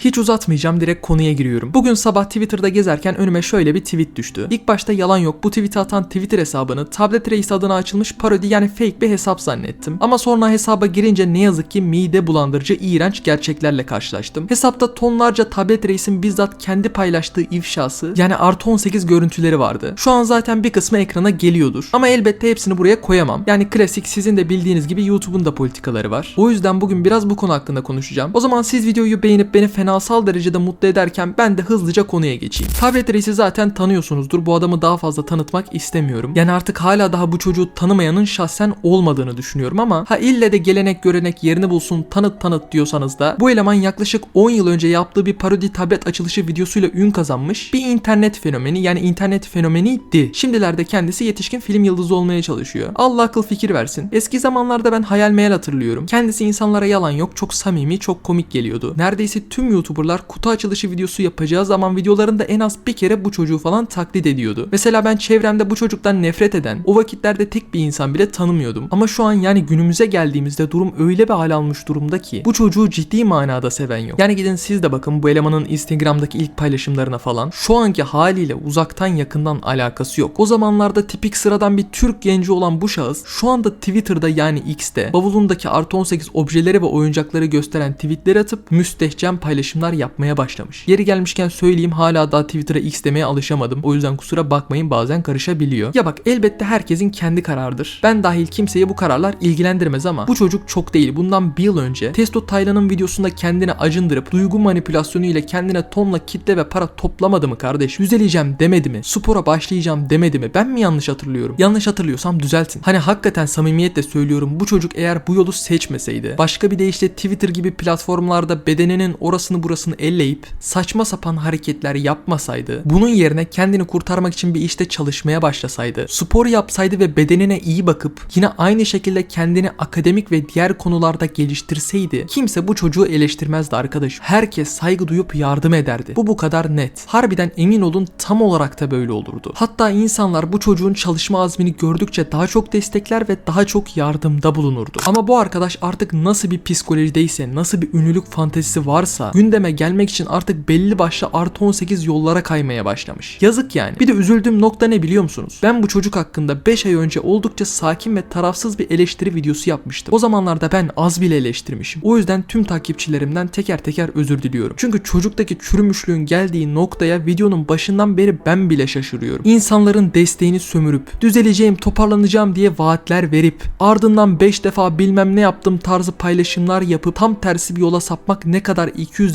Hiç uzatmayacağım direkt konuya giriyorum. Bugün sabah Twitter'da gezerken önüme şöyle bir tweet düştü. İlk başta yalan yok bu tweet'i atan Twitter hesabını Tablet Reis adına açılmış parodi yani fake bir hesap zannettim. Ama sonra hesaba girince ne yazık ki mide bulandırıcı iğrenç gerçeklerle karşılaştım. Hesapta tonlarca Tablet Reis'in bizzat kendi paylaştığı ifşası yani artı 18 görüntüleri vardı. Şu an zaten bir kısmı ekrana geliyordur. Ama elbette hepsini buraya koyamam. Yani klasik sizin de bildiğiniz gibi YouTube'un da politikaları var. O yüzden bugün biraz bu konu hakkında konuşacağım. O zaman siz videoyu beğenip beni fenasal derecede mutlu ederken ben de hızlıca konuya geçeyim. Tablet Reis'i zaten tanıyorsunuzdur. Bu adamı daha fazla tanıtmak istemiyorum. Yani artık hala daha bu çocuğu tanımayanın şahsen olmadığını düşünüyorum ama ha ille de gelenek görenek yerini bulsun tanıt tanıt diyorsanız da bu eleman yaklaşık 10 yıl önce yaptığı bir parodi tablet açılışı videosuyla ün kazanmış bir internet fenomeni yani internet fenomeniydi. Şimdilerde kendisi yetişkin film yıldızı olmaya çalışıyor. Allah akıl fikir versin. Eski zamanlarda ben hayal meyal hatırlıyorum. Kendisi insanlara yalan yok çok samimi çok komik geliyordu. Neredeyse tüm YouTuber'lar kutu açılışı videosu yapacağı zaman videolarında en az bir kere bu çocuğu falan taklit ediyordu. Mesela ben çevremde bu çocuktan nefret eden, o vakitlerde tek bir insan bile tanımıyordum. Ama şu an yani günümüze geldiğimizde durum öyle bir hal almış durumda ki bu çocuğu ciddi manada seven yok. Yani gidin siz de bakın bu elemanın Instagram'daki ilk paylaşımlarına falan. Şu anki haliyle uzaktan yakından alakası yok. O zamanlarda tipik sıradan bir Türk genci olan bu şahıs şu anda Twitter'da yani X'te bavulundaki artı 18 objeleri ve oyuncakları gösteren tweetleri atıp müstehcen paylaşımlar yapmaya başlamış. Yeri gelmişken söyleyeyim hala daha Twitter'a X demeye alışamadım. O yüzden kusura bakmayın bazen karışabiliyor. Ya bak elbette herkesin kendi kararıdır. Ben dahil kimseyi bu kararlar ilgilendirmez ama bu çocuk çok değil. Bundan bir yıl önce Testo Taylan'ın videosunda kendini acındırıp duygu manipülasyonu ile kendine tonla kitle ve para toplamadı mı kardeş? Yüzeleceğim demedi mi? Spora başlayacağım demedi mi? Ben mi yanlış hatırlıyorum? Yanlış hatırlıyorsam düzeltin. Hani hakikaten samimiyetle söylüyorum bu çocuk eğer bu yolu seçmeseydi başka bir deyişle Twitter gibi platformlarda bedeninin orasını burasını elleyip saçma sapan hareketler yapmasaydı bunun yerine kendini kurtarmak için bir işte çalışmaya başlasaydı spor yapsaydı ve bedenine iyi bakıp yine aynı şekilde kendini akademik ve diğer konularda geliştirseydi kimse bu çocuğu eleştirmezdi arkadaş. Herkes saygı duyup yardım ederdi. Bu bu kadar net. Harbiden emin olun tam olarak da böyle olurdu. Hatta insanlar bu çocuğun çalışma azmini gördükçe daha çok destekler ve daha çok yardımda bulunurdu. Ama bu arkadaş artık nasıl bir psikolojideyse, nasıl bir ünlülük fantezisi varsa gündeme gelmek için artık belli başlı artı 18 yollara kaymaya başlamış. Yazık yani. Bir de üzüldüğüm nokta ne biliyor musunuz? Ben bu çocuk hakkında 5 ay önce oldukça sakin ve tarafsız bir eleştiri videosu yapmıştım. O zamanlarda ben az bile eleştirmişim. O yüzden tüm takipçilerimden teker teker özür diliyorum. Çünkü çocuktaki çürümüşlüğün geldiği noktaya videonun başından beri ben bile şaşırıyorum. İnsanların desteğini sömürüp, düzeleceğim, toparlanacağım diye vaatler verip, ardından 5 defa bilmem ne yaptım tarzı paylaşımlar yapıp tam tersi bir yola sapmak ne kadar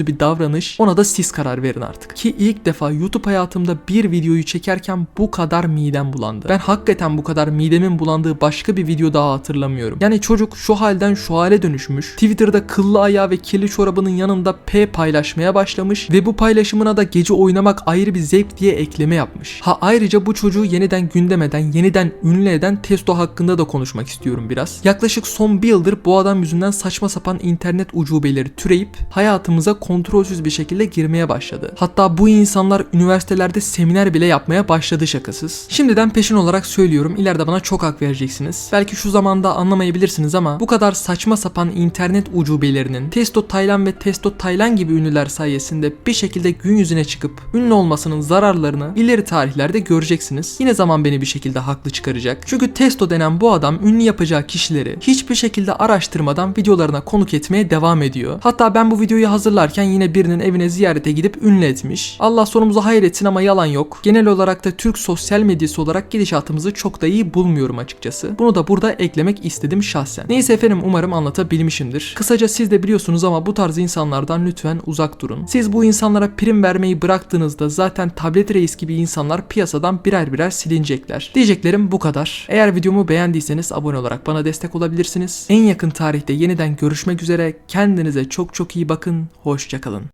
bir davranış ona da siz karar verin artık. Ki ilk defa YouTube hayatımda bir videoyu çekerken bu kadar midem bulandı. Ben hakikaten bu kadar midemin bulandığı başka bir video daha hatırlamıyorum. Yani çocuk şu halden şu hale dönüşmüş. Twitter'da kıllı ayağı ve kirli çorabının yanında P paylaşmaya başlamış ve bu paylaşımına da gece oynamak ayrı bir zevk diye ekleme yapmış. Ha ayrıca bu çocuğu yeniden gündemeden, yeniden ünlü eden Testo hakkında da konuşmak istiyorum biraz. Yaklaşık son bir yıldır bu adam yüzünden saçma sapan internet ucubeleri türeyip hayatımıza kontrolsüz bir şekilde girmeye başladı. Hatta bu insanlar üniversitelerde seminer bile yapmaya başladı şakasız. Şimdiden peşin olarak söylüyorum ileride bana çok hak vereceksiniz. Belki şu zamanda anlamayabilirsiniz ama bu kadar saçma sapan internet ucubelerinin Testo Taylan ve Testo Taylan gibi ünlüler sayesinde bir şekilde gün yüzüne çıkıp ünlü olmasının zararlarını ileri tarihlerde göreceksiniz. Yine zaman beni bir şekilde haklı çıkaracak. Çünkü Testo denen bu adam ünlü yapacağı kişileri hiçbir şekilde araştırmadan videolarına konuk etmeye devam ediyor. Hatta ben bu videoyu hazırlarken yine birinin evine ziyarete gidip ünlü etmiş. Allah sonumuzu hayır etsin ama yalan yok. Genel olarak da Türk sosyal medyası olarak gidişatımızı çok da iyi bulmuyorum açıkçası. Bunu da burada eklemek istedim şahsen. Neyse efendim umarım anlatabilmişimdir. Kısaca siz de biliyorsunuz ama bu tarz insanlardan lütfen uzak durun. Siz bu insanlara prim vermeyi bıraktığınızda zaten tablet reis gibi insanlar piyasadan birer birer silinecekler. Diyeceklerim bu kadar. Eğer videomu beğendiyseniz abone olarak bana destek olabilirsiniz. En yakın tarihte yeniden görüşmek üzere. Kendinize çok çok iyi bakın. Hoşçakalın.